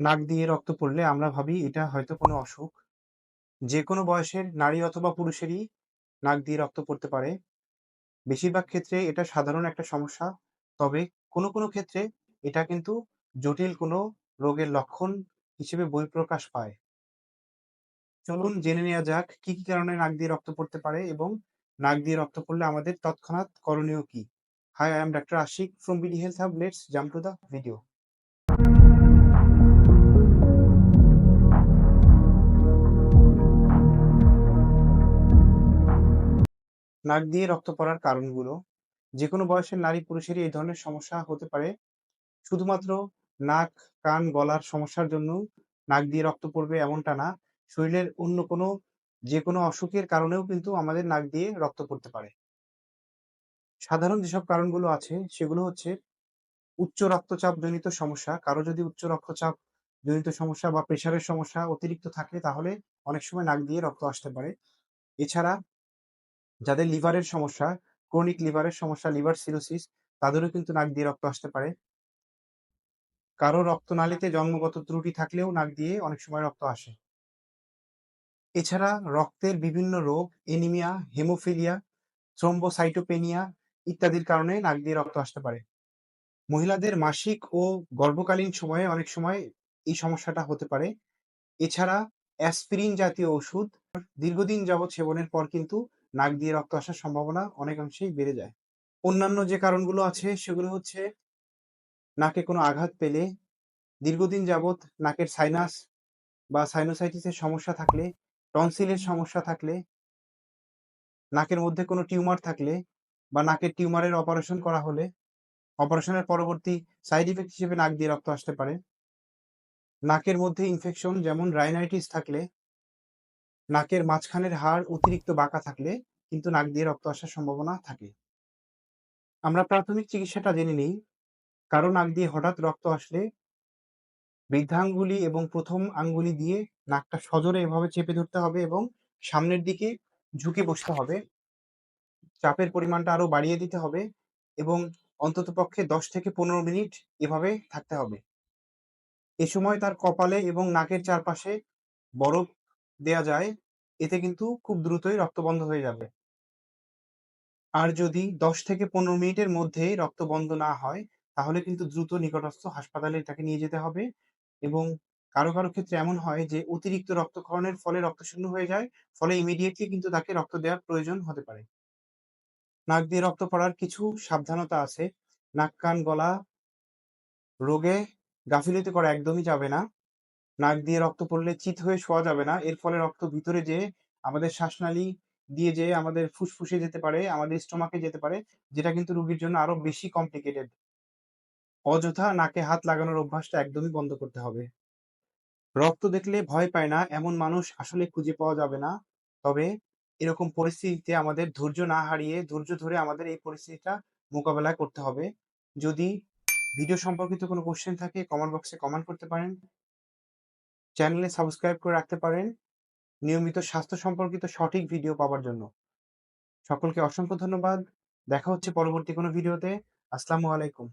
নাক দিয়ে রক্ত পড়লে আমরা ভাবি এটা হয়তো কোনো অসুখ। যেকোনো বয়সের নারী অথবা পুরুষেরই নাক দিয়ে রক্ত পড়তে পারে। বেশিরভাগ ক্ষেত্রে এটা সাধারণ একটা সমস্যা। তবে কোনো, কোনো ক্ষেত্রে এটা কিন্তু জটিল কোনো রোগের লক্ষণ হিসেবে বহিঃপ্রকাশ পায়। চলুন জেনে নেয়া যাক কি, কি কারণে নাক দিয়ে রক্ত পড়তে পারে এবং নাক দিয়ে রক্ত পড়লে আমাদের তৎক্ষণাৎ করণীয় কি? Hi, I am Dr. Ashiq from BD Health Hub. Let's jump to the video. নাক দিয়ে রক্ত পড়ার কারণগুলো যেকোনো বয়সের নারী পুরুষেরই এই ধরনের সমস্যা হতে পারে। শুধুমাত্র নাক, কান, গলার সমস্যার জন্য নাক দিয়ে রক্ত পড়বে এমনটা না। শরীরের অন্য কোনো যেকোনো অসুখের কারণেও কিন্তু আমাদের নাক দিয়ে রক্ত পড়তে পারে। সাধারণ যেসব কারণগুলো আছে সেগুলো হচ্ছে উচ্চ রক্তচাপ জনিত সমস্যা। কারও যদি উচ্চ রক্তচাপ জনিত সমস্যা বা প্রেশারের সমস্যা অতিরিক্ত থাকে তাহলে অনেক সময় নাক দিয়ে রক্ত আসতে পারে। এছাড়া যাদের লিভারের সমস্যা, ক্রনিক লিভারের সমস্যা, লিভার সিরোসিস তাদেরও কিন্তু নাক দিয়ে রক্ত আসতে পারে। কারও রক্তনালীতে জন্মগত ত্রুটি থাকলেও নাক দিয়ে অনেক সময় রক্ত আসে। এছাড়া রক্তের বিভিন্ন রোগ এনিমিয়া, হেমোফিলিয়া, থ্রম্বোসাইটোপেনিয়া ইত্যাদির কারণে নাক দিয়ে রক্ত আসতে পারে। মহিলাদের মাসিক ও গর্ভকালীন সময়ে অনেক সময় এই সমস্যাটা হতে পারে। এছাড়া অ্যাসপিরিন জাতীয় ওষুধ দীর্ঘদিন যাবৎ সেবনের পর কিন্তু নাক দিয়ে রক্ত আসার সম্ভাবনা অনেকাংশেই বেড়ে যায়। অন্যান্য যে কারণগুলো আছে সেগুলো হচ্ছে নাকে কোনো আঘাত পেলে, দীর্ঘদিন যাবৎ নাকের সাইনাস বা সাইনোসাইটিসের সমস্যা থাকলে, টনসিলের সমস্যা থাকলে, নাকের মধ্যে কোনো টিউমার থাকলে বা নাকের টিউমারের অপারেশন করা হলে, অপারেশনের পরবর্তী সাইড ইফেক্ট হিসেবে নাক দিয়ে রক্ত আসতে পারে। নাকের মধ্যে ইনফেকশন যেমন রাইনাইটিস থাকলে, নাকের মাঝখানের হাড় অতিরিক্ত বাঁকা থাকলে কিন্তু নাক দিয়ে রক্ত আসার সম্ভাবনা থাকে। আমরা প্রাথমিক চিকিৎসাটা জেনে নিই। কারও নাক দিয়ে হঠাৎ রক্ত আসলে বৃদ্ধাঙ্গুলি এবং প্রথম আঙ্গুলি দিয়ে নাকটা সজোরে এভাবে চেপে ধরতে হবে এবং সামনের দিকে ঝুঁকে বসতে হবে। চাপের পরিমাণটা আরও বাড়িয়ে দিতে হবে এবং অন্ততপক্ষে ১০ থেকে ১৫ মিনিট এভাবে থাকতে হবে। এ সময় তার কপালে এবং নাকের চারপাশে বরফ দেয়া যায়। এতে কিন্তু খুব দ্রুতই রক্ত বন্ধ হয়ে যাবে। আর যদি ১০ থেকে ১৫ মিনিটের মধ্যে রক্ত বন্ধ না হয়, তাহলে কিন্তু দ্রুত নিকটস্থ হাসপাতালে তাকে নিয়ে যেতে হবে এবং কারও, কারও ক্ষেত্রে এমন হয় যে অতিরিক্ত রক্তক্ষরণের ফলে রক্তশূন্য হয়ে যায়। ফলে ইমিডিয়েটলি কিন্তু তাকে রক্ত দেওয়ার প্রয়োজন হতে পারে। নাক দিয়ে রক্ত পড়ার কিছু সাবধানতা আছে। নাক, কান, গলা রোগে গাফিলতি করা একদমই যাবে না। নাক দিয়ে রক্ত পড়লে চিত হয়ে শোয়া যাবে না। এর ফলে রক্ত ভিতরে যেয়ে আমাদের শ্বাসনালী দিয়ে যেয়ে আমাদের ফুসফুসে যেতে পারে, আমাদের স্টোমাকে যেতে পারে, যেটা কিন্তু রুগীর জন্য আরও বেশি কমপ্লিকেটেড। অযথা নাকে হাত লাগানোর অভ্যাসটা একদমই বন্ধ করতে হবে। রক্ত দেখলে ভয় পায় না এমন মানুষ আসলে খুঁজে পাওয়া যাবে না। তবে এরকম পরিস্থিতিতে আমাদের ধৈর্য না হারিয়ে ধৈর্য ধরে আমাদের এই পরিস্থিতিটা মোকাবেলা করতে হবে। যদি ভিডিও সম্পর্কিত কোনো কোয়েশ্চেন থাকে কমেন্ট বক্সে কমেন্ট করতে পারেন। চ্যানেলে সাবস্ক্রাইব করে রাখতে পারেন নিয়মিত স্বাস্থ্য সম্পর্কিত সঠিক ভিডিও পাওয়ার জন্য। সকলকে অসংখ্য ধন্যবাদ। দেখা হচ্ছে পরবর্তী কোনো ভিডিওতে। আসসালামু আলাইকুম।